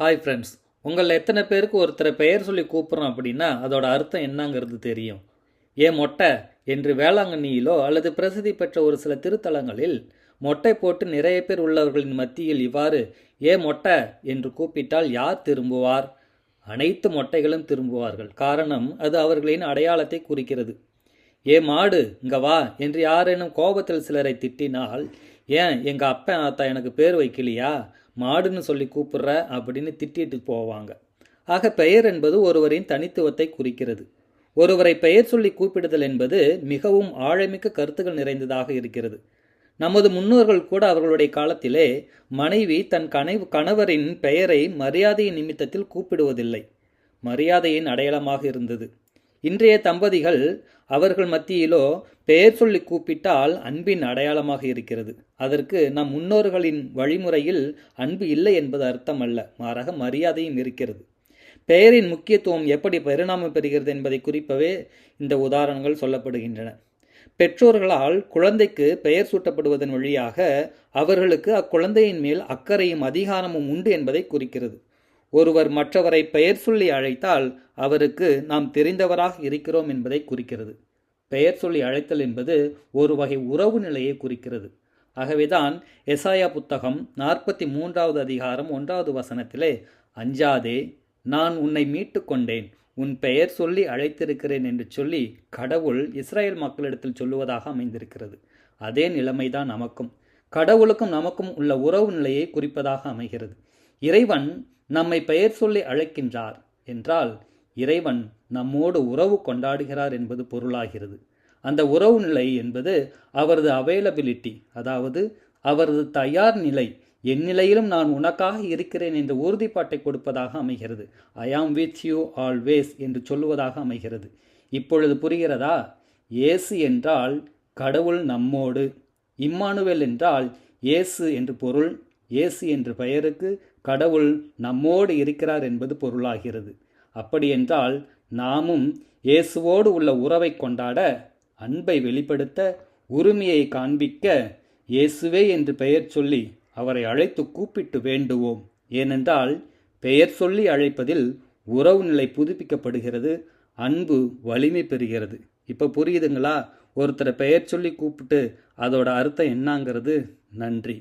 Hi friends உங்களில் எத்தனை பேருக்கு ஒருத்தரை பெயர் சொல்லி கூப்பிட்றோம் அப்படின்னா அதோட அர்த்தம் என்னங்கிறது தெரியும். ஏ மொட்டை? என்று வேளாங்கண்ணியிலோ அல்லது பிரசித்தி பெற்ற ஒரு சில திருத்தலங்களில் மொட்டை போட்டு நிறைய பேர் உள்ளவர்களின் மத்தியில் இவ்வாறு ஏ மொட்டை? என்று கூப்பிட்டால் யார் திரும்புவார்? அனைத்து மொட்டைகளும் திரும்புவார்கள். காரணம் அது அவர்களின் அடையாளத்தை குறிக்கிறது. ஏ மாடு இங்க வா என்று யாரேனும் கோபத்தில் சிலரை திட்டினால் ஏன் எங்கள் அப்பா ஆத்தா எனக்கு பேர் வைக்கலையா? மாடுன்னு சொல்லி கூப்பிடுற அப்படின்னு திட்டிட்டு போவாங்க. ஆக பெயர் என்பது ஒருவரின் தனித்துவத்தை குறிக்கிறது. ஒருவரை பெயர் சொல்லி கூப்பிடுதல் என்பது மிகவும் ஆழமிக்க கருத்துக்கள் நிறைந்ததாக இருக்கிறது. நமது முன்னோர்கள் கூட அவர்களுடைய காலத்திலே மனைவி தன் கனவு கணவரின் பெயரை மரியாதையின் நிமித்தத்தில் கூப்பிடுவதில்லை. மரியாதையின் அடையாளமாக இருந்தது. இன்றைய தம்பதிகள் அவர்கள் மத்தியிலோ பெயர் சொல்லி கூப்பிட்டால் அன்பின் அடையாளமாக இருக்கிறது. அதற்கு நம் முன்னோர்களின் வழிமுறையில் அன்பு இல்லை என்பது அர்த்தம் அல்ல மாறாக மரியாதையும் இருக்கிறது. பெயரின் முக்கியத்துவம் எப்படி பரிணாமம் பெறுகிறது என்பதை குறிப்பவே இந்த உதாரணங்கள் சொல்லப்படுகின்றன. பெற்றோர்களால் குழந்தைக்கு பெயர் சூட்டப்படுவதன் வழியாக அவர்களுக்கு அக்குழந்தையின் மேல் அக்கறையும் அதிகாரமும் உண்டு என்பதை குறிக்கிறது. ஒருவர் மற்றவரை பெயர் சொல்லி அழைத்தால் அவருக்கு நாம் தெரிந்தவராக இருக்கிறோம் என்பதை குறிக்கிறது. பெயர் சொல்லி அழைத்தல் என்பது ஒரு வகை உறவு நிலையை குறிக்கிறது. ஆகவேதான் எசாயா புத்தகம் நாற்பத்தி மூன்றாவது அதிகாரம் ஒன்றாவது வசனத்திலே அஞ்சாதே நான் உன்னை மீட்டு கொண்டேன். உன் பெயர் சொல்லி அழைத்திருக்கிறேன் என்று சொல்லி கடவுள் இஸ்ரேல் மக்களிடத்தில் சொல்லுவதாக அமைந்திருக்கிறது. அதே நிலைமைதான் நமக்கும். கடவுளுக்கும் நமக்கும் உள்ள உறவு நிலையை குறிப்பதாக அமைகிறது. இறைவன் நம்மை பெயர் சொல்லி அழைக்கின்றார் என்றால் இறைவன் நம்மோடு உறவு கொண்டாடுகிறார் என்பது பொருளாகிறது. அந்த உறவு நிலை என்பது அவரது அவைலபிலிட்டி அதாவது அவரது தயார் நிலை என் நிலையிலும் நான் உனக்காக இருக்கிறேன் என்ற உறுதிப்பாட்டை கொடுப்பதாக அமைகிறது. ஐ ஆம் வித் யூ ஆல்வேஸ் என்று சொல்லுவதாக அமைகிறது. இப்பொழுது புரிகிறதா? இயேசு என்றால் கடவுள் நம்மோடு. இம்மானுவேல் என்றால் இயேசு என்று பொருள் இயேசு என்ற பெயருக்கு கடவுள் நம்மோடு இருக்கிறார் என்பது பொருளாகிறது. அப்படியென்றால் நாமும் இயேசுவோடு உள்ள உறவை கொண்டாட அன்பை வெளிப்படுத்த உரிமையை காண்பிக்க இயேசுவே என்று பெயர் சொல்லி அவரை அழைத்து கூப்பிட்டு வேண்டுவோம். ஏனென்றால் பெயர் சொல்லி அழைப்பதில் உறவு நிலை புதுப்பிக்கப்படுகிறது அன்பு வலிமை பெறுகிறது. இப்போ புரியுதுங்களா? ஒருத்தரை பெயர் சொல்லி கூப்பிட்டு அதோட அர்த்தம் என்னங்கிறது? நன்றி.